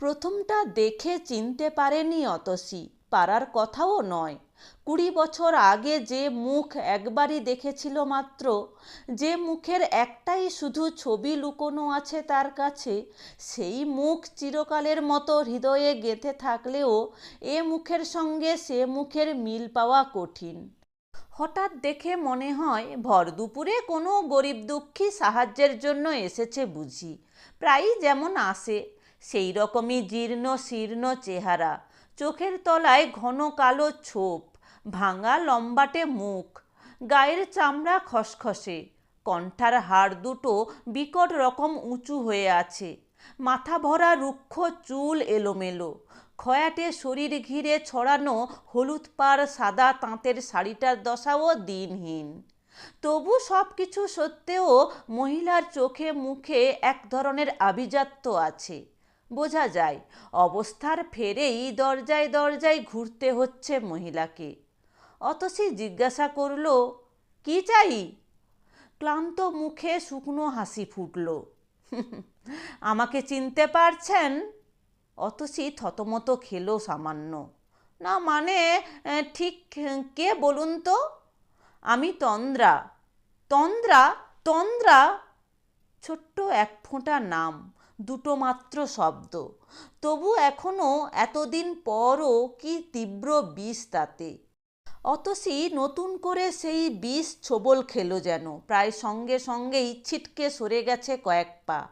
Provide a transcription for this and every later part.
প্রথমটা দেখে চিনতে পারেনি অতসী, পারার কথাও নয়। কুড়ি বছর আগে যে মুখ একবারই দেখেছিল মাত্র, যে মুখের একটাই শুধু ছবি লুকোনো আছে তার কাছে, সেই মুখ চিরকালের মতো হৃদয়ে গেঁথে থাকলেও এ মুখের সঙ্গে সে মুখের মিল পাওয়া কঠিন। হঠাৎ দেখে মনে হয়, ভর দুপুরে কোনো গরিব দুঃখী সাহায্যের জন্য এসেছে বুঝি। প্রায়ই যেমন আসে সেই রকমই জীর্ণ শীর্ণ চেহারা। চোখের তলায় ঘন কালো ছোপ, ভাঙা লম্বাটে মুখ, গায়ের চামড়া খসখসে, কণ্ঠার হাড় দুটো বিকট রকম উঁচু হয়ে আছে, মাথা ভরা রুক্ষ চুল এলোমেলো খয়াটে শরীর ঘিরে ছড়ানো হলুদ পাড় সাদা তাঁতের শাড়িটার দশাও দিনহীন। তবু সব কিছু সত্ত্বেও মহিলার চোখে মুখে এক ধরনের আভিজাত্য আছে। বোঝা যায়, অবস্থার ফেরেই দরজায় দরজায় ঘুরতে হচ্ছে মহিলাকে। অতসী জিজ্ঞাসা করল, কি চাই? ক্লান্ত মুখে শুকনো হাসি ফুটল। আমাকে চিনতে পারছেন? অতসী থতমত খেলো সামান্য। না মানে ঠিক কে বলুন তো? আমি তন্দ্রা। তন্দ্রা? তন্দ্রা? ছোট্ট এক ফোঁটা নাম। দুটো মাত্র শব্দ। তবু এখনও এতদিন পরও কি তীব্র বিষ তাতে। অতসী নতুন করে সেই বিষ ছোবল খেলো যেন, প্রায় সঙ্গে সঙ্গেই ছিটকে সরে গেছে কয়েক পা।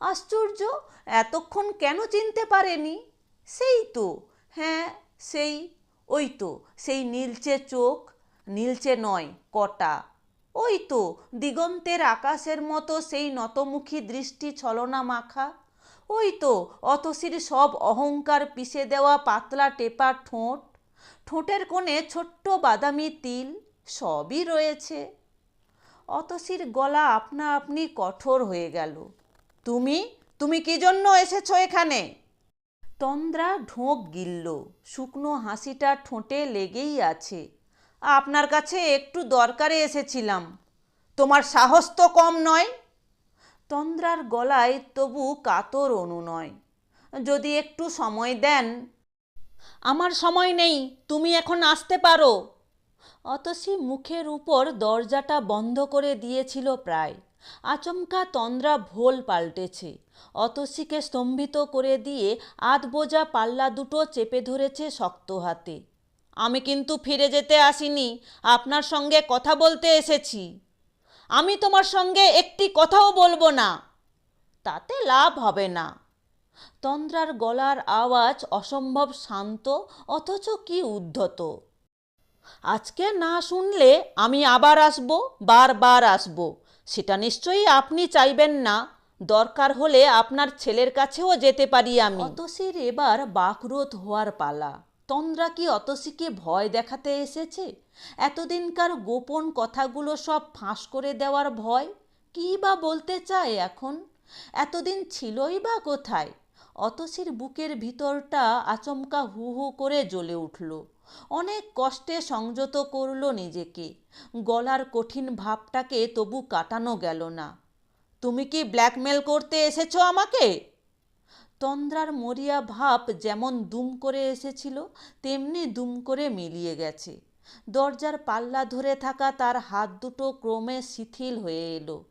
আশ্চর্য, এতক্ষণ কেন চিনতে পারেনি? সেই তো হ্যাঁ সেই, ওই তো, সেই নীলচে চোখ, নীলচে নয়, কটা। ওই তো দিগন্তের আকাশের মতো সেই নতমুখী দৃষ্টি ছলনা মাখা ওই তো অতসির সব অহংকার পিষে দেওয়া পাতলা টেপা ঠোঁট। ঠোঁটের কোণে ছোট্ট বাদামি তিল, সবই রয়েছে। অতসীর গলা আপনা আপনি কঠোর হয়ে গেল। তুমি তুমি কি জন্য এসেছ এখানে? তন্দ্রা ঢোক গিলল। শুকনো হাসিটা ঠোঁটে লেগেই আছে। আপনার কাছে একটু দরকারে এসেছিলাম। তোমার সাহস তো কম নয়। তন্দ্রার গলায় তবু কাতর অনুনয় যদি একটু সময় দেন। আমার সময় নেই, তুমি এখন আসতে পারো। অতসী মুখের উপর দরজাটা বন্ধ করে দিয়েছিল প্রায়। আচমকা তন্দ্রা ভোল পাল্টেছে। অতসীকে স্তম্ভিত করে দিয়ে আধবোজা পাল্লা দুটো চেপে ধরেছে শক্ত হাতে। আমি কিন্তু ফিরে যেতে আসিনি। আপনার সঙ্গে কথা বলতে এসেছি। আমি তোমার সঙ্গে একটি কথাও বলব না। তাতে লাভ হবে না। তন্দ্রার গলার আওয়াজ অসম্ভব শান্ত, অথচ কি উদ্ধত। আজকে না শুনলে আমি আবার আসব, বারবার আসব। সেটা নিশ্চয়ই আপনি চাইবেন না। দরকার হলে আপনার ছেলের কাছেও যেতে পারি আমি। অতসীর এবার বাকরোধ হওয়ার পালা। তন্দ্রা কি অতসীকে ভয় দেখাতে এসেছে? এতদিনকার গোপন কথাগুলো সব ফাঁস করে দেওয়ার ভয়? কী বা বলতে চায় এখন? এতদিন ছিলই বা কোথায়? অতসীর বুকের ভিতরটা আচমকা হু হু করে জ্বলে উঠল। অনেক কষ্টে সংযত করল নিজেকে। গলার কঠিন ভাবটাকে তবু কাটানো গেল না। তুমি কি ব্ল্যাকমেল করতে এসেছ আমাকে? তন্দ্রার মরিয়া ভাব যেমন দুম করে এসেছিল, তেমনি দুম করে মিলিয়ে গেছে। দরজার পাল্লা ধরে থাকা তার হাত দুটো ক্রমে শিথিল হয়ে এলো।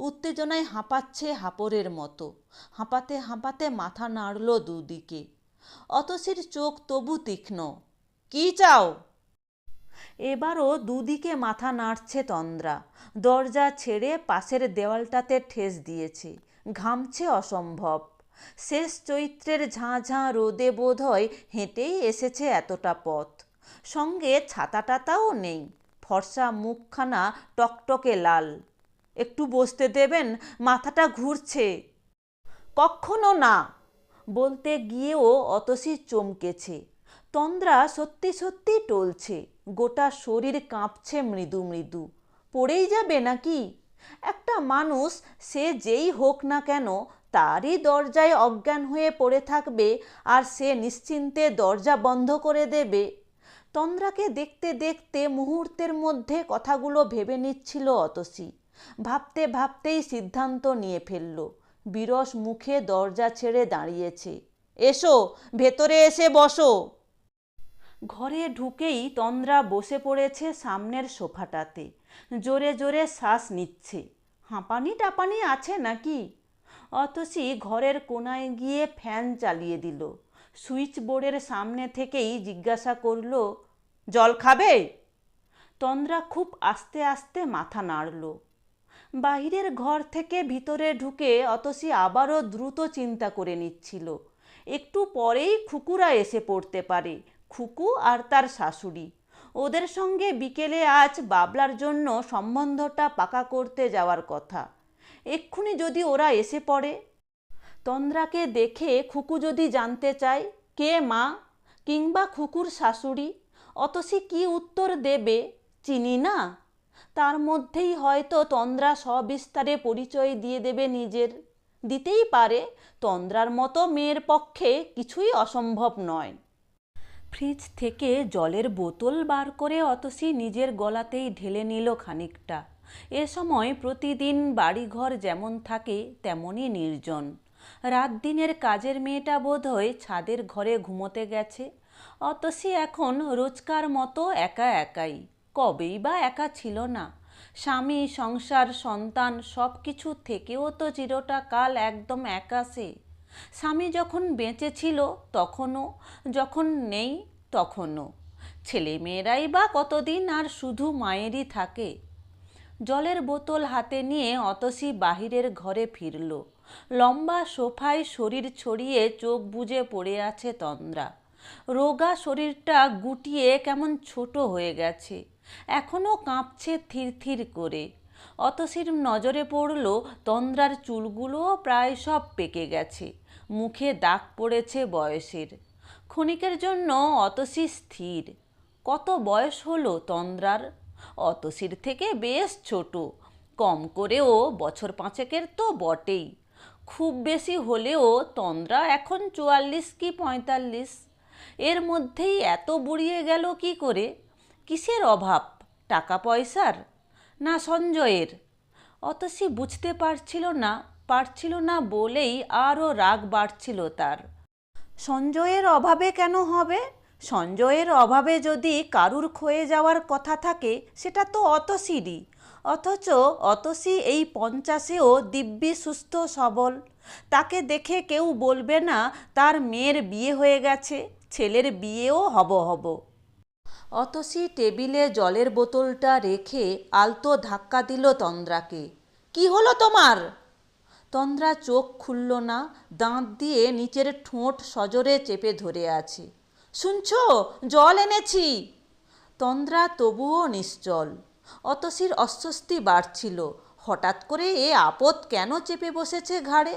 উত্তেজনায় হাঁপাচ্ছে হাঁপড়ের মতো। হাঁপাতে হাঁপাতে মাথা নাড়ল দুদিকে। অতসীর চোখ তবু তীক্ষ্ণ। কি চাও? এবারও দুদিকে মাথা নাড়ছে তন্দ্রা। দরজা ছেড়ে পাশের দেওয়ালটাতে ঠেস দিয়েছে। ঘামছে অসম্ভব। শেষ চৈত্রের ঝাঁ ঝাঁ রোদে বোধ হয় হেঁটেই এসেছে এতটা পথ। সঙ্গে ছাতা টাতাও নেই, ফর্সা মুখখানা টকটকে লাল। একটু বসতে দেবেন, মাথাটা ঘুরছে। কখনো না, বলতে গিয়েও অতসি চমকেছে। তন্দ্রা সত্যি সত্যি টলছে, গোটা শরীর কাঁপছে মৃদু মৃদু। পড়েই যাবে নাকি? একটা মানুষ, সে যেই হোক না কেন তারই দরজায় অজ্ঞান হয়ে পড়ে থাকবে আর সে নিশ্চিন্তে দরজা বন্ধ করে দেবে। তন্দ্রাকে দেখতে দেখতে মুহূর্তের মধ্যে কথাগুলো ভেবে নিচ্ছিল অতসী। ভাবতে ভাবতেই সিদ্ধান্ত নিয়ে ফেলল। বিরস মুখে দরজা ছেড়ে দাঁড়িয়েছে। এসো, ভেতরে এসে বসো। ঘরে ঢুকেই তন্দ্রা বসে পড়েছে সামনের সোফাটাতে। জোরে জোরে শ্বাস নিচ্ছে। হাঁপানি টাপানি আছে নাকি? অতসী ঘরের কোনায় গিয়ে ফ্যান চালিয়ে দিল। সুইচ বোর্ডের সামনে থেকেই জিজ্ঞাসা করল, জল খাবে? তন্দ্রা খুব আস্তে আস্তে মাথা নাড়ল। বাইরের ঘর থেকে ভিতরে ঢুকে অতসী আবারও দ্রুত চিন্তা করে নিচ্ছিল। একটু পরেই খুকুরা এসে পড়তে পারে, খুকু আর তার শাশুড়ি। ওদের সঙ্গে বিকেলে আজ বাবলার জন্য সম্বন্ধটা পাকা করতে যাওয়ার কথা। এক্ষুনি যদি ওরা এসে পড়ে। তন্দ্রাকে দেখে খুকু যদি জানতে চায়, কে মা কিংবা খুকুর শাশুড়ি, অতসী কি উত্তর দেবে চিনি না। তার মধ্যেই হয়তো তন্দ্রা সবিস্তারে পরিচয় দিয়ে দেবে নিজের। দিতেই পারে, তন্দ্রার মতো মেয়ের পক্ষে কিছুই অসম্ভব নয়। ফ্রিজ থেকে জলের বোতল বার করে অতসী নিজের গলাতেই ঢেলে নিল খানিকটা। এ সময় প্রতিদিন বাড়িঘর যেমন থাকে, তেমনই নির্জন। রাত দিনের কাজের মেয়েটা বোধহয় ছাদের ঘরে ঘুমোতে গেছে, অতসী এখন রোজকার মতো একা একাই। কবেই বা একা ছিল না। স্বামী, সংসার, সন্তান সব কিছু থেকেও তো চিরটা কাল একদম একা সে। স্বামী যখন বেঁচে ছিল, তখনও, যখন নেই, তখনও। ছেলে মেয়েরাই বা কতদিন আর শুধু মায়েরই থাকে। জলের বোতল হাতে নিয়ে অতসী বাহিরের ঘরে ফিরল। লম্বা সোফায় শরীর ছড়িয়ে চোখ বুজে পড়ে আছে তন্দ্রা। রোগা শরীরটা গুটিয়ে কেমন ছোট হয়ে গেছে। এখনও কাঁপছে থির থির করে। অতসীর নজরে পড়ল তন্দ্রার চুলগুলোও প্রায় সব পেকে গেছে। মুখে দাগ পড়েছে বয়সের। ক্ষণিকের জন্য অতসী স্থির। কত বয়স হলো তন্দ্রার? অতসীর থেকে বেশ ছোট। কম করেও বছর পাঁচেকের তো বটেই। খুব বেশি হলেও তন্দ্রা এখন চুয়াল্লিশ কি পঁয়তাল্লিশ? এর মধ্যেই এত বুড়িয়ে গেল কি করে? কিসের অভাব? টাকা পয়সার? না সঞ্জয়ের? অতসী বুঝতে পারছিল না পারছিল না বলেই আরও রাগ বাড়ছিল তার। সঞ্জয়ের অভাবে কেন হবে? সঞ্জয়ের অভাবে যদি কারুর ক্ষয়ে যাওয়ার কথা থাকে, সেটা তো অতসীরই। অথচ অতসী এই পঞ্চাশেও দিব্যি, সুস্থ, সবল। তাকে দেখে কেউ বলবে না, তার মেয়ের বিয়ে হয়ে গেছে, ছেলের বিয়েও হব হব। অতসী টেবিলে জলের বোতলটা রেখে আলতো ধাক্কা দিল তন্দ্রাকে। কি হলো তোমার? তন্দ্রা চোখ খুলল না, দাঁত দিয়ে নিচের ঠোঁট সজরে চেপে ধরে আছে। শুনছো? জল এনেছি। তন্দ্রা তবুও নিশ্চল। অতসীর অস্বস্তি বাড়ছিল। হঠাৎ করে এ আপদ কেন চেপে বসেছে ঘাড়ে?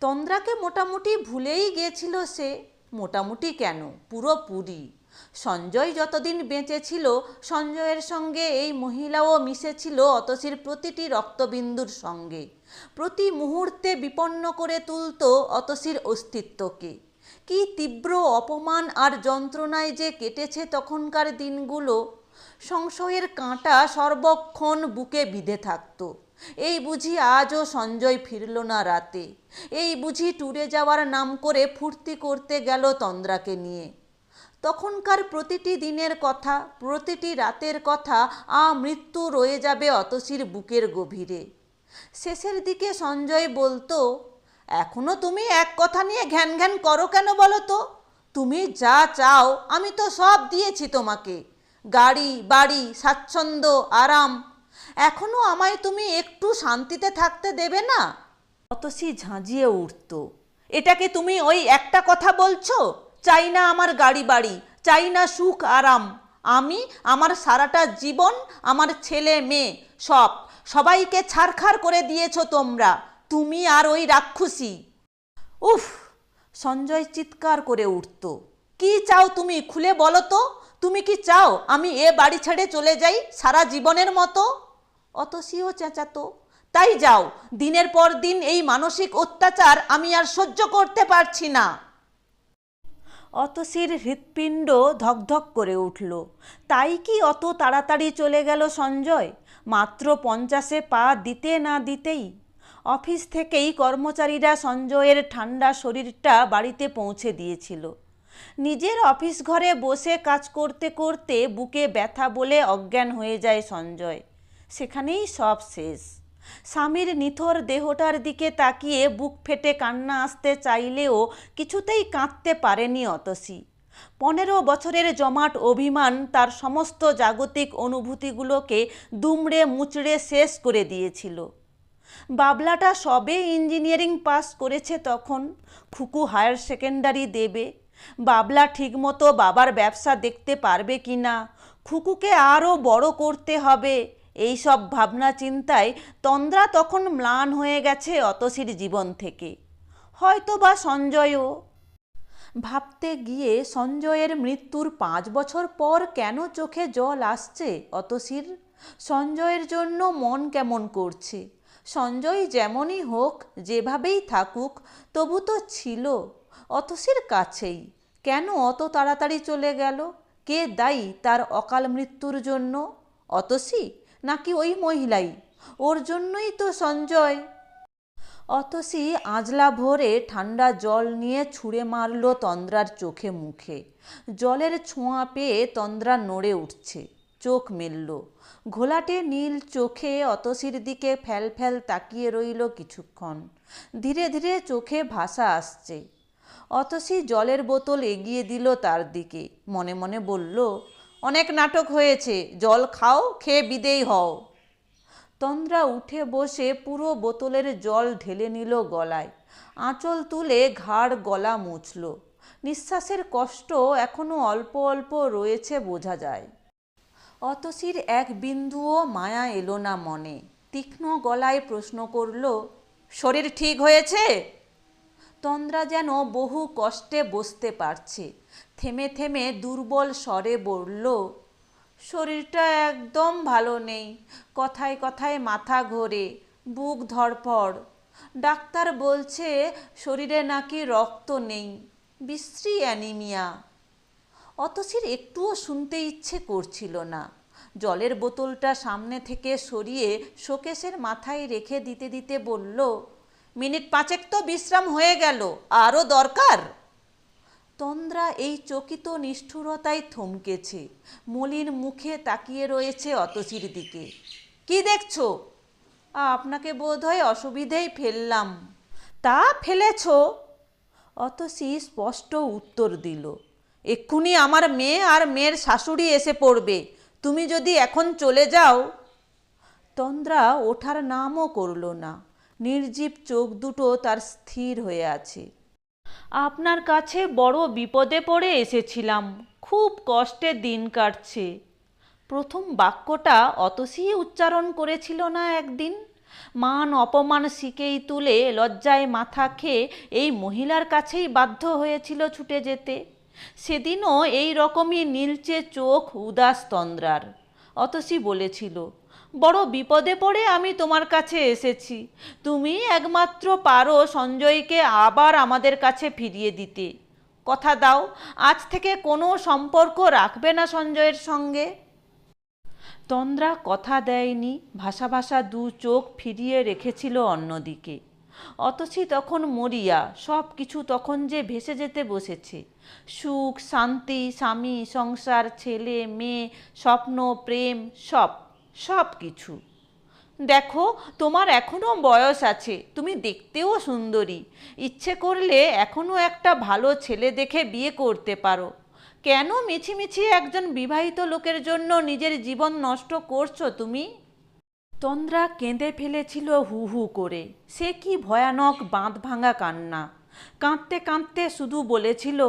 তন্দ্রাকে মোটামুটি ভুলেই গিয়েছিল সে। মোটামুটি কেন? পুরোপুরি সঞ্জয় যতদিন বেঁচে ছিল সঞ্জয়ের সঙ্গে এই মহিলাও মিশেছিল অতসীর প্রতিটি রক্তবিন্দুর সঙ্গে। প্রতি মুহূর্তে বিপন্ন করে তুলত অতসীর অস্তিত্বকে। কি তীব্র অপমান আর যন্ত্রণায় যে কেটেছে তখনকার দিনগুলো? সংশয়ের কাঁটা সর্বক্ষণ বুকে বিঁধে থাকতো। এই বুঝি আজও সঞ্জয় ফিরল না রাতে। এই বুঝি ট্যুরে যাওয়ার নাম করে ফুর্তি করতে গেল তন্দ্রাকে নিয়ে। তখনকার প্রতিটি দিনের কথা, প্রতিটি রাতের কথা, আ মৃত্যু রয়ে যাবে অতসীর বুকের গভীরে। শেষের দিকে সঞ্জয় বলতো এখনও তুমি এক কথা নিয়ে ঘ্যান ঘ্যান করো কেন বলো তো? তুমি যা চাও, আমি তো সব দিয়েছি তোমাকে। গাড়ি, বাড়ি, স্বাচ্ছন্দ্য, আরাম। এখনও আমায় তুমি একটু শান্তিতে থাকতে দেবে না? অতসী ঝাঁঝিয়ে উঠত। এটাকে তুমি ওই একটা কথা বলছো? চাই না আমার গাড়ি, বাড়ি, চাই না সুখ, আরাম। আমি, আমার সারাটা জীবন, আমার ছেলে, মেয়ে, সব। সবাইকে ছারখার করে দিয়েছ তোমরা। তুমি আর ওই রাক্ষসী। উফ, সঞ্জয় চিৎকার করে উঠত। কি চাও তুমি খুলে বলো তো? তুমি কি চাও আমি এ বাড়ি ছেড়ে চলে যাই সারা জীবনের মতো? অতসীও চেঁচাতো। তাই যাও, দিনের পর দিন এই মানসিক অত্যাচার আমি আর সহ্য করতে পারছি না। অতসীর হৃৎপিণ্ড ধকধক করে উঠল। তাই কি অত তাড়াতাড়ি চলে গেল সঞ্জয়? মাত্র পঞ্চাশে পা দিতে না দিতেই অফিস থেকেই কর্মচারীরা সঞ্জয়ের ঠান্ডা শরীরটা বাড়িতে পৌঁছে দিয়েছিল। নিজের অফিস ঘরে বসে কাজ করতে করতে বুকে ব্যথা বলে অজ্ঞান হয়ে যায় সঞ্জয়। সেখানেই সব শেষ। স্বামীর নিথর দেহটার দিকে তাকিয়ে বুক ফেটে কান্না আসতে চাইলেও কিছুতেই কাঁদতে পারেনি অতসী। পনেরো বছরের জমাট অভিমান তার সমস্ত জাগতিক অনুভূতিগুলোকে দুমড়ে মুচড়ে শেষ করে দিয়েছিল। বাবলাটা সবে ইঞ্জিনিয়ারিং পাস করেছে তখন। খুকু হায়ার সেকেন্ডারি দেবে। বাবলা ঠিকমতো বাবার ব্যবসা দেখতে পারবে কি না খুকুকে আরও বড় করতে হবে। এই সব ভাবনা চিন্তায় তন্দ্রা তখন ম্লান হয়ে গেছে অতসীর জীবন থেকে। হয়তো বা সঞ্জয়ও। ভাবতে গিয়ে সঞ্জয়ের মৃত্যুর পাঁচ বছর পর কেন চোখে জল আসছে অতসীর? সঞ্জয়ের জন্য মন কেমন করছে? সঞ্জয় যেমনই হোক, যেভাবেই থাকুক, তবু তো ছিল অতসীর কাছেই। কেন অত তাড়াতাড়ি চলে গেল? কে দায়ী তার অকাল মৃত্যুর জন্য? অতসী? নাকি ওই মহিলাই? ওর জন্যই তো সঞ্জয়। অতসী আজলা ভোরে ঠান্ডা জল নিয়ে ছুঁড়ে মারল তন্দ্রার চোখে মুখে। জলের ছোঁয়া পেয়ে তন্দ্রা নড়ে উঠছে, চোখ মেলল। ঘোলাটে নীল চোখে অতসির দিকে ফ্যাল ফ্যাল তাকিয়ে রইল কিছুক্ষণ। ধীরে ধীরে চোখে ভাষা আসছে। অতসি জলের বোতল এগিয়ে দিল তার দিকে। মনে মনে বলল, অনেক নাটক হয়েছে, জল খাও, খেয়ে বিদেই হও। তন্দ্রা উঠে বসে পুরো বোতলের জল ঢেলে নিল গলায়। আঁচল তুলে ঘাড় গলা মুছল। নিঃশ্বাসের কষ্ট এখনও অল্প অল্প রয়েছে বোঝা যায়। অতসীর এক বিন্দুও মায়া এলো না মনে। তীক্ষ্ণ গলায় প্রশ্ন করল, শরীর ঠিক হয়েছে? তন্দ্রা যেন বহু কষ্টে বসতে পারছে। থেমে থেমে দুর্বল স্বরে বলল, শরীরটা একদম ভালো নেই। কথায় কথায় মাথা ঘোরে, বুক ধড়ফড়। ডাক্তার বলছে, শরীরে নাকি রক্ত নেই। বিশ্রী অ্যানিমিয়া। অতসীর একটুও শুনতে ইচ্ছে করছিল না। জলের বোতলটা সামনে থেকে সরিয়ে শোকেশের মাথায় রেখে দিতে দিতে বলল, মিনিট পাঁচেক তো বিশ্রাম হয়ে গেল আরও দরকার? তন্দ্রা এই চকিত নিষ্ঠুরতায় থমকেছে, মলিন মুখে তাকিয়ে রয়েছে অতসীর দিকে। কি দেখছ? আপনাকে বোধহয় অসুবিধেই ফেললাম। তা ফেলেছ? অতসী স্পষ্ট উত্তর দিল এক্ষুনি আমার মেয়ে আর মেয়ের শাশুড়ি এসে পড়বে। তুমি যদি এখন চলে যাও। তন্দ্রা ওঠার নামও করল না। নির্জীব চোখ দুটো তার স্থির হয়ে আছে। আপনার কাছে বড় বিপদে পড়ে এসেছিলাম। খুব কষ্টে দিন কাটছে। প্রথম বাক্যটা অতসি উচ্চারণ করেছিল না একদিন। মান অপমান শিকেই তুলে লজ্জায় মাথা খেয়ে এই মহিলার কাছেই বাধ্য হয়েছিল ছুটে যেতে। সেদিনও এই রকমই নীলচে চোখ উদাস তন্দ্রার। অতসী বলেছিল, বড় বিপদে পড়ে আমি তোমার কাছে এসেছি। তুমি একমাত্র পারো সঞ্জয়কে আবার আমাদের কাছে ফিরিয়ে দিতে। কথা দাও, আজ থেকে কোনো সম্পর্ক রাখবে না সঞ্জয়ের সঙ্গে? তন্দ্রা কথা দেয়নি, ভাষা ভাষা দু চোখ ফিরিয়ে রেখেছিল অন্যদিকে। অতসী তখন মরিয়া সব কিছু তখন যে ভেসে যেতে বসেছে। সুখ, শান্তি, স্বামী, সংসার, ছেলে, মেয়ে, স্বপ্ন, প্রেম, সব সব কিছু দেখো, তোমার এখনও বয়স আছে, তুমি দেখতেও সুন্দরী। ইচ্ছে করলে এখনও একটা ভালো ছেলে দেখে বিয়ে করতে পারো। কেন মিছিমিছি একজন বিবাহিত লোকের জন্য নিজের জীবন নষ্ট করছ তুমি? তন্দ্রা কেঁদে ফেলেছিল হু হু করে। সে কি ভয়ানক বাঁধ ভাঙা কান্না। কাঁদতে কাঁদতে শুধু বলেছিল,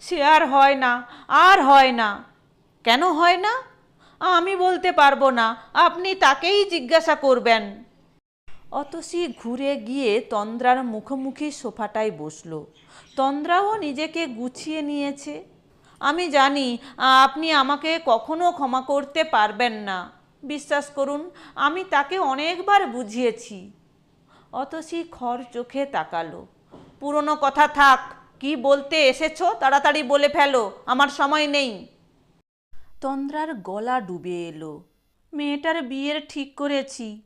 সে আর হয় না, আর হয় না। কেন হয় না? আমি বলতে পারব না, আপনি তাকেই জিজ্ঞাসা করবেন। অতসি ঘুরে গিয়ে তন্দ্রার মুখোমুখি সোফাটায় বসল। তন্দ্রাও নিজেকে গুছিয়ে নিয়েছে। আমি জানি, আপনি আমাকে কখনো ক্ষমা করতে পারবেন না। বিশ্বাস করুন, আমি তাকে অনেকবার বুঝিয়েছি। অতসী খর চোখে তাকালো। পুরনো কথা থাক, কি বলতে এসেছ তাড়াতাড়ি বলে ফেলো, আমার সময় নেই। তন্দ্রার গলা ডুবে এলো। মেয়েটার বিয়ের ঠিক করেছি।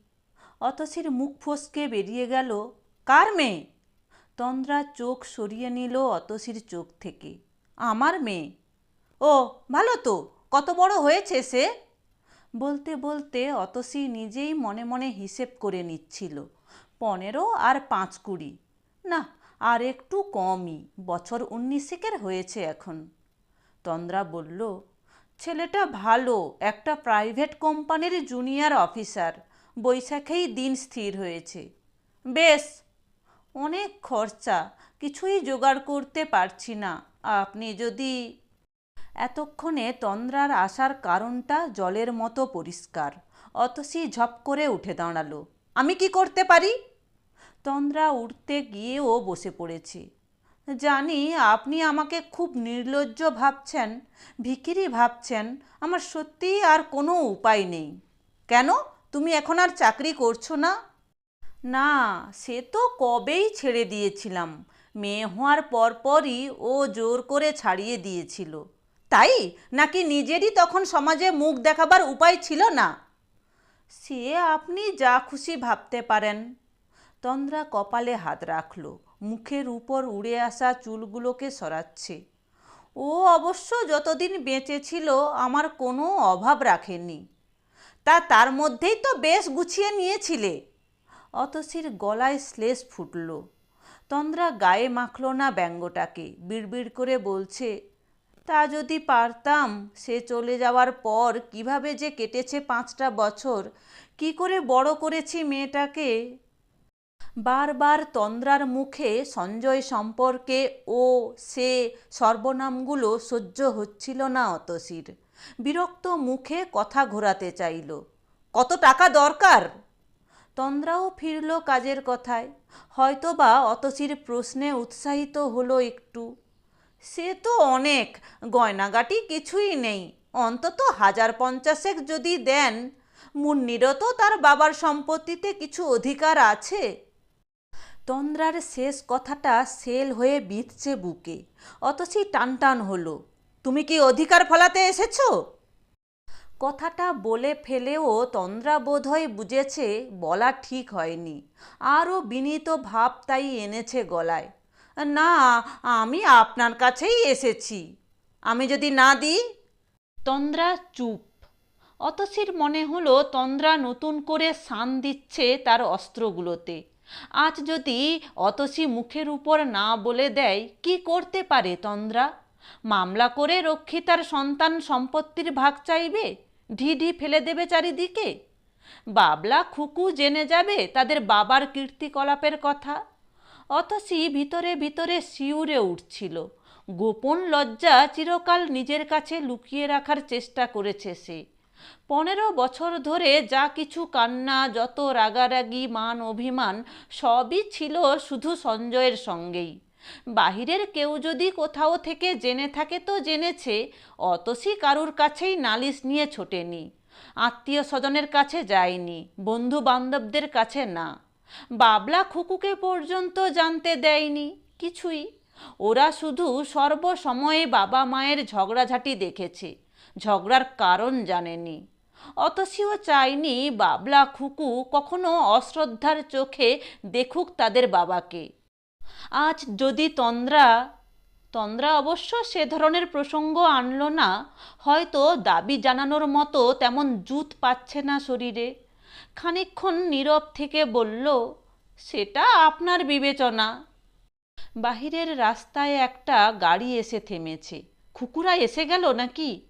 অতসীর মুখ ফসকে বেরিয়ে গেল। কার মেয়ে? তন্দ্রা চোখ সরিয়ে নিল অতসীর চোখ থেকে। আমার মেয়ে? ও, ভালো তো, কত বড় হয়েছে সে? বলতে বলতে অতসী নিজেই মনে মনে হিসেব করে নিচ্ছিল, পনেরো আর পাঁচ কুড়ি। না, আর একটু কমই, বছর উনিশেকের হয়েছে এখন। তন্দ্রা বলল, ছেলেটা ভালো, একটা প্রাইভেট কোম্পানির জুনিয়র অফিসার, বৈশাখেই দিন স্থির হয়েছে। বেশ, অনেক খরচা, কিছুই জোগাড় করতে পারছি না, আপনি যদি এতক্ষণে তন্দ্রার আসার কারণটা জলের মতো পরিষ্কার। অতসি ঝপ করে উঠে দাঁড়াল। আমি কি করতে পারি? তন্দ্রা উঠতে গিয়েও বসে পড়েছে। জানি আপনি আমাকে খুব নির্লজ্জ ভাবছেন, ভিখিরি ভাবছেন, আমার সত্যিই আর কোনো উপায় নেই। কেন? তুমি এখন আর চাকরি করছ না? না, সে তো কবেই ছেড়ে দিয়েছিলাম। মেয়ে হওয়ার পরপরই ও জোর করে ছাড়িয়ে দিয়েছিল। তাই? নাকি নিজেরই তখন সমাজে মুখ দেখাবার উপায় ছিল না? সে আপনি যা খুশি ভাবতে পারেন। তন্দ্রা কপালে হাত রাখল, মুখের উপর উড়ে আসা চুলগুলোকে সরাচ্ছে। ও অবশ্য যতদিন বেঁচে ছিল, আমার কোনো অভাব রাখেনি। তা তার মধ্যেই তো বেশ গুছিয়ে নিয়েছিলে। অতসির গলায় শ্লেষ ফুটল। তন্দ্রা গায়ে মাখল না ব্যঙ্গটাকে, বিড়বিড় করে বলছে তা যদি পারতাম, সে চলে যাওয়ার পর কীভাবে যে কেটেছে পাঁচটা বছর, কি করে বড় করেছি মেয়েটাকে? বারবার তন্দ্রার মুখে সঞ্জয় সম্পর্কে ও সে সর্বনামগুলো সহ্য হচ্ছিল না অতসীর। বিরক্ত মুখে কথা ঘোরাতে চাইল, কত টাকা দরকার? তন্দ্রাও ফিরল কাজের কথায়। হয়তোবা অতসীর প্রশ্নে উৎসাহিত হলো একটু। সে তো অনেক। গয়নাগাটি কিছুই নেই। অন্তত হাজার পঞ্চাশেক যদি দেন, মুন্নিরও তো তার বাবার সম্পত্তিতে কিছু অধিকার আছে। তন্দ্রার শেষ কথাটা সেল হয়ে বিঁধছে বুকে। অতসী টানটান হলো, তুমি কি অধিকার ফলাতে এসেছ? কথাটা বলে ফেলেও তন্দ্রা বোধহয় বুঝেছে, বলা ঠিক হয়নি। আরও বিনীত ভাব তাই এনেছে গলায়। না, আমি আপনার কাছেই এসেছি। আমি যদি না দিই? তন্দ্রা চুপ। অতসীর মনে হলো তন্দ্রা নতুন করে শান দিচ্ছে তার অস্ত্রগুলোতে। আজ যদি অতসী মুখের উপর না বলে দেয়, কি করতে পারে তন্দ্রা? মামলা করে রক্ষিতার সন্তান সম্পত্তির ভাগ চাইবে? ঢিঢি ফেলে দেবে চারিদিকে? বাবলা খুকু জেনে যাবে তাদের বাবার কীর্তিকলাপের কথা। অতসী ভিতরে ভিতরে শিউরে উঠছিল। গোপন লজ্জা চিরকাল নিজের কাছে লুকিয়ে রাখার চেষ্টা করেছে সে। পনেরো বছর ধরে যা কিছু কান্না, যত রাগারাগি, মান অভিমান, সবই ছিল শুধু সঞ্জয়ের সঙ্গেই। বাহিরের কেউ যদি কোথাও থেকে জেনে থাকে তো জেনেছে, অতসী কারুর কাছেই নালিশ নিয়ে ছোটেনি। আত্মীয় স্বজনের কাছে যায়নি বন্ধু বান্ধবদের কাছে না। বাবলা খুকুকে পর্যন্ত জানতে দেয়নি, কিছুই। ওরা শুধু সর্বসময়ে বাবা মায়ের ঝগড়াঝাটি দেখেছে, ঝগড়ার কারণ জানেনি। অতসীও চায়নি বাবলা খুকু কখনো অশ্রদ্ধার চোখে দেখুক তাদের বাবাকে। আজ যদি তন্দ্রা তন্দ্রা অবশ্য সে ধরনের প্রসঙ্গ আনলো না, হয়তো দাবি জানানোর মতো তেমন জুত পাচ্ছে না শরীরে। খানিকক্ষণ নীরব থেকে বলল, সেটা আপনার বিবেচনা। বাহিরের রাস্তায় একটা গাড়ি এসে থেমেছে। খুকুরা এসে গেল নাকি?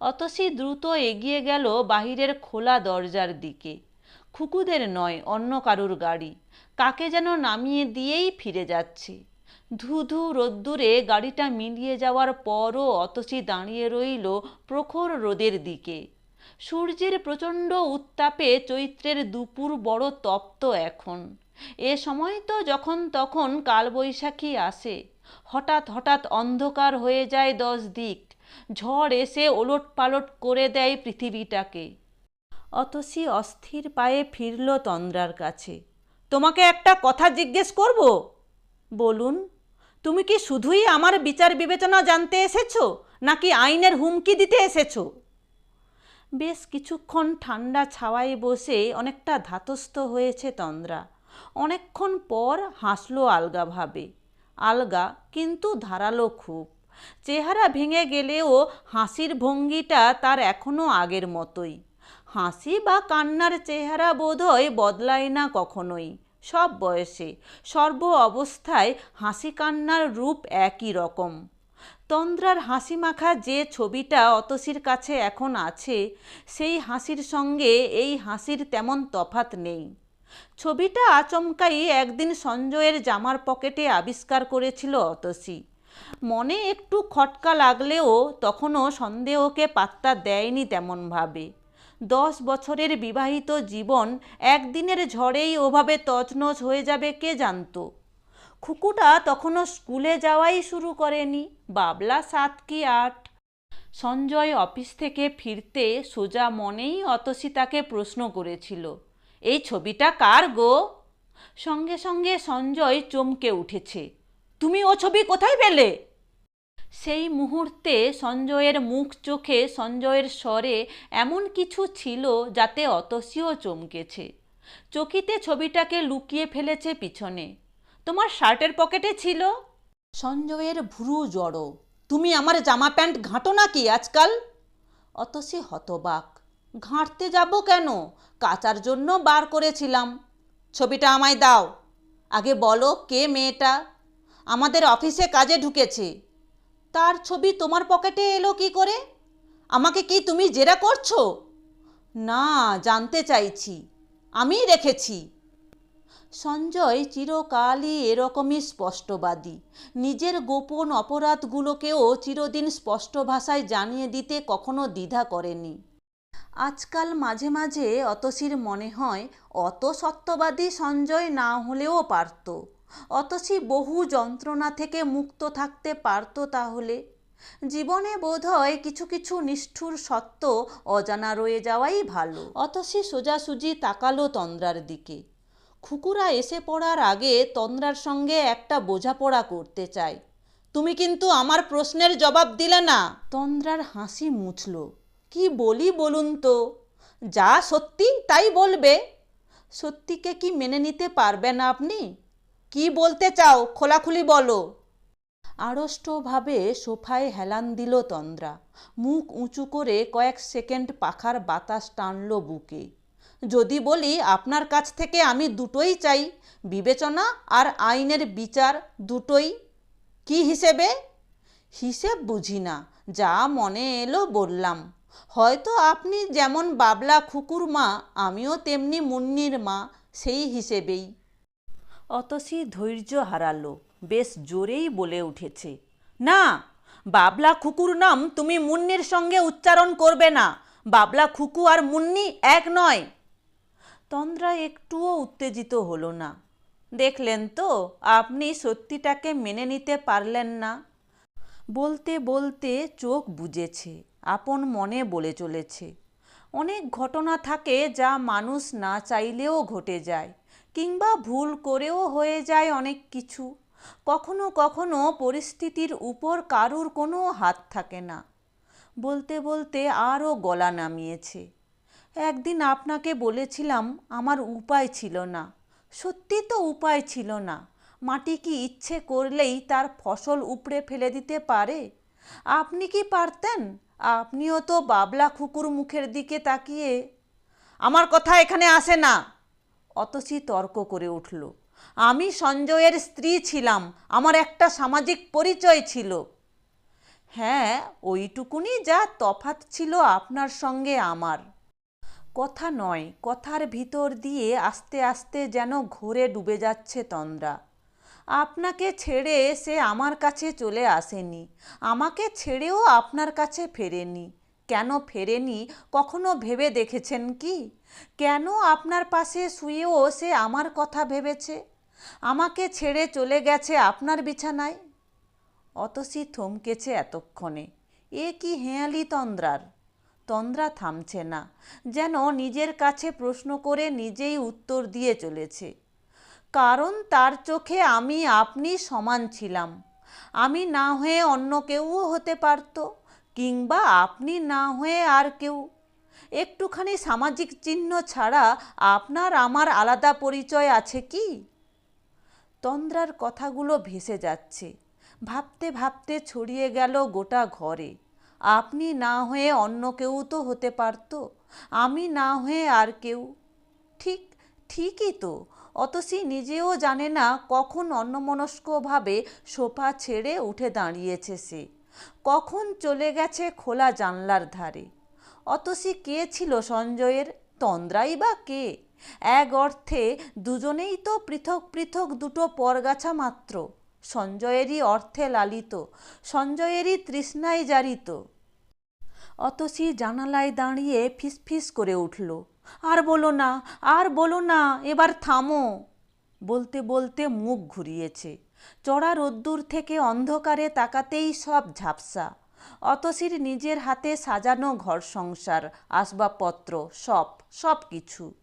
অতসি দ্রুত এগিয়ে গেল বাহিরের খোলা দরজার দিকে। খুকুদের নয়, অন্য কারুর গাড়ি। কাকে যেন নামিয়ে দিয়েই ফিরে যাচ্ছে। ধু ধু রোদ্দুরে গাড়িটা মিলিয়ে যাওয়ার পরও অতসী দাঁড়িয়ে রইল প্রখর রোদের দিকে। সূর্যের প্রচণ্ড উত্তাপে চৈত্রের দুপুর বড় তপ্ত এখন। এ সময় তো যখন তখন কালবৈশাখী আসে। হঠাৎ হঠাৎ অন্ধকার হয়ে যায় দশ দিক। ঝড় এসে ওলট পালট করে দেয় পৃথিবীটাকে। অতসী অস্থির পায়ে ফিরল তন্দ্রার কাছে। তোমাকে একটা কথা জিজ্ঞেস করব? বলুন, তুমি কি শুধুই আমার বিচার বিবেচনা জানতে এসেছ, নাকি আইনের হুমকি দিতে এসেছ? বেশ কিছুক্ষণ ঠান্ডা ছাওয়ায় বসে অনেকটা ধাতস্থ হয়েছে তন্দ্রা। অনেকক্ষণ পর হাসলো আলগাভাবে আলগা কিন্তু ধারালো খুব। চেহারা ভেঙে গেলেও হাসির ভঙ্গিটা তার এখনও আগের মতোই। হাসি বা কান্নার চেহারা বোধহয় বদলায় না কখনোই। সব বয়সে সর্ব অবস্থায় হাসি কান্নার রূপ একই রকম। তন্দ্রার হাসি মাখা যে ছবিটা অতসীর কাছে এখন আছে, সেই হাসির সঙ্গে এই হাসির তেমন তফাত নেই। ছবিটা আচমকাই একদিন সঞ্জয়ের জামার পকেটে আবিষ্কার করেছিল অতসী। মনে একটু খটকা লাগলেও তখনও সন্দেহকে পাত্তা দেয়নি তেমনভাবে। দশ বছরের বিবাহিত জীবন একদিনের ঝড়েই ওভাবে তছনছ হয়ে যাবে কে জানতো? খুকুটা তখনও স্কুলে যাওয়াই শুরু করেনি। বাবলা সাত কি আট। সঞ্জয় অফিস থেকে ফিরতে সোজা মনেই অতসী তাকে প্রশ্ন করেছিল, এই ছবিটা কার গো? সঙ্গে সঙ্গে সঞ্জয় চমকে উঠেছে, তুমি ও ছবি কোথায় পেলে? সেই মুহূর্তে সঞ্জয়ের মুখ চোখে সঞ্জয়ের স্বরে এমন কিছু ছিল যাতে অতসীও চমকেছে। চকিতে ছবিটাকে লুকিয়ে ফেলেছে পিছনে। তোমার শার্টের পকেটে ছিল? সঞ্জয়ের ভুরু জড়ো। তুমি আমার জামা প্যান্ট ঘাঁটো নাকি আজকাল? অতসী হতবাক। ঘাঁটতে যাব কেন? কাচার জন্য বার করেছিলাম। ছবিটা আমায় দাও। আগে বলো কে মেয়েটা? আমাদের অফিসে কাজে ঢুকেছে। তার ছবি তোমার পকেটে এলো কি করে? আমাকে কি তুমি জেরা করছ? না, জানতে চাইছি। আমি রেখেছি। সঞ্জয় চিরকালই এরকমই স্পষ্টবাদী। নিজের গোপন অপরাধগুলোকেও চিরদিন স্পষ্ট ভাষায় জানিয়ে দিতে কখনো দ্বিধা করেনি। আজকাল মাঝে মাঝে অতসীর মনে হয়, অত সত্যবাদী সঞ্জয় না হলেও পারত। অতসী বহু যন্ত্রণা থেকে মুক্ত থাকতে পারত তাহলে। জীবনে বোধহয় কিছু কিছু নিষ্ঠুর সত্য অজানা রয়ে যাওয়াই ভালো। অতসী সোজাসুজি তাকালো তন্দ্রার দিকে। খুকুরা এসে পড়ার আগে তন্দ্রার সঙ্গে একটা বোঝাপড়া করতে চাই তুমি কিন্তু আমার প্রশ্নের জবাব দিলে না? তন্দ্রার হাসি মুছল। কি বলি বলুন তো? যা সত্যি তাই বলবে। সত্যিকে কি মেনে নিতে পারবেন আপনি? কি বলতে চাও, খোলাখুলি বলো। আড়ষ্টভাবে সোফায় হেলান দিল তন্দ্রা। মুখ উঁচু করে কয়েক সেকেন্ড পাখার বাতাস টানল বুকে। যদি বলি আপনার কাছ থেকে আমি দুটোই চাই, বিবেচনা আর আইনের বিচার দুটোই। কি হিসেবে? হিসেব বুঝি না, যা মনে এলো বললাম। হয়তো আপনি যেমন বাবলা খুকুর মা, আমিও তেমনি মুন্নির মা, সেই হিসেবেই। অতসী ধৈর্য হারালো, বেশ জোরেই বলে উঠেছে, না, বাবলা খুকুর নাম তুমি মুন্নির সঙ্গে উচ্চারণ করবে না। বাবলা খুকু আর মুন্নি এক নয়। তন্দ্রা একটুও উত্তেজিত হলো না। দেখলেন তো, আপনি সত্যিটাকে মেনে নিতে পারলেন না। বলতে বলতে চোখ বুজেছে, আপন মনে বলে চলেছে। অনেক ঘটনা থাকে যা মানুষ না চাইলেও ঘটে যায়, কিংবা ভুল করেও হয়ে যায় অনেক কিছু। কখনো কখনো পরিস্থিতির উপর কারুর কোনো হাত থাকে না। বলতে বলতে আরও গলা নামিয়েছে। একদিন আপনাকে বলেছিলাম, আমার উপায় ছিল না। সত্যি তো উপায় ছিল না। মাটি কি ইচ্ছে করলেই তার ফসল উপড়ে ফেলে দিতে পারে? আপনি কি পারতেন? আপনিও তো বাবলা খুকুর মুখের দিকে তাকিয়ে, আমার কথা এখানে আসে না! অতসী তর্ক করে উঠল। আমি সঞ্জয়ের স্ত্রী ছিলাম, আমার একটা সামাজিক পরিচয় ছিল। হ্যাঁ ওইটুকুনি যা তফাত ছিল আপনার সঙ্গে আমার। কথা নয়, কথার ভিতর দিয়ে আস্তে আস্তে যেন ঘোরে ডুবে যাচ্ছে তন্দ্রা। আপনাকে ছেড়ে সে আমার কাছে চলে আসেনি, আমাকে ছেড়েও আপনার কাছে ফেরেনি। কেন ফেরেনি, কখনো ভেবে দেখেছেন কি? কেন আপনার পাশে শুয়েও সে আমার কথা ভেবেছে? আমাকে ছেড়ে চলে গেছে আপনার বিছানায়? অতসী থমকেছে এতক্ষণে। এ কি হেঁয়ালি তন্দ্রার? তন্দ্রা থামছে না, যেন নিজের কাছে প্রশ্ন করে নিজেই উত্তর দিয়ে চলেছে। কারণ তার চোখে আমি আপনি সমান ছিলাম। আমি না হয়ে অন্য কেউও হতে পারত, কিংবা আপনি না হয়ে আর কেউ। একটুখানি সামাজিক চিহ্ন ছাড়া আপনার আমার আলাদা পরিচয় আছে কি? তন্দ্রার কথাগুলো ভেসে যাচ্ছে। ভাবতে ভাবতে ছড়িয়ে গেল গোটা ঘরে। আপনি না হয়ে অন্য কেউ তো হতে পারতো। আমি না হয়ে আর কেউ। ঠিক, ঠিকই তো। অতসী নিজেও জানে না কখন অন্যমনস্কভাবে সোফা ছেড়ে উঠে দাঁড়িয়েছে সে। কখন চলে গেছে খোলা জানলার ধারে। অতসী কে ছিল সঞ্জয়ের? তন্দ্রাই বা কে? এক অর্থে দুজনেই তো পৃথক পৃথক দুটো পরগাছা মাত্র। সঞ্জয়েরই অর্থে লালিত, সঞ্জয়েরই তৃষ্ণায় জারিত। অতসী জানালায় দাঁড়িয়ে ফিসফিস করে উঠল। আর বলো না, আর বলো না, এবার থামো! বলতে বলতে মুখ ঘুরিয়েছে। চড়া রোদ্দুর থেকে অন্ধকারে তাকাতেই সব ঝাপসা। অতসীর নিজের হাতে সাজানো ঘর সংসার, আসবাবপত্র, সব সব কিছু।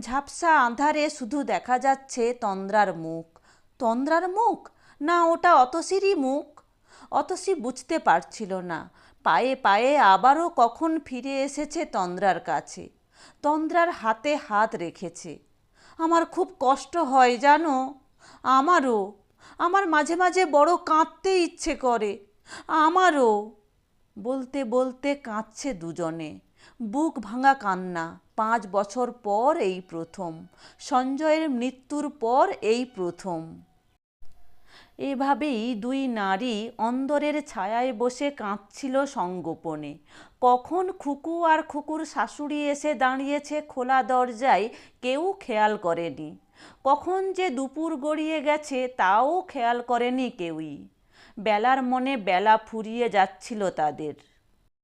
ঝাপসা আঁধারে শুধু দেখা যাচ্ছে তন্দ্রার মুখ। তন্দ্রার মুখ? না, ওটা অতসীরই মুখ। অতসী বুঝতে পারছিল না। পায়ে পায়ে আবারও কখন ফিরে এসেছে তন্দ্রার কাছে। তন্দ্রার হাতে হাত রেখেছে। আমার খুব কষ্ট হয়, জানো? আমারও। আমার মাঝে মাঝে বড় কাঁদতে ইচ্ছে করে। আমারও। বলতে বলতে কাঁদছে দুজনে। বুক ভাঙা কান্না। পাঁচ বছর পর এই প্রথম। সঞ্জয়ের মৃত্যুর পর এই প্রথম। এভাবেই দুই নারী অন্দরের ছায়ায় বসে কাঁদছিল সঙ্গোপনে কখন খুকু আর খুকুর শাশুড়ি এসে দাঁড়িয়েছে খোলা দরজায় কেউ খেয়াল করেনি। কখন যে দুপুর গড়িয়ে গেছে তাও খেয়াল করেনি কেউই। বেলার মনে বেলা ফুরিয়ে যাচ্ছিল তাদের।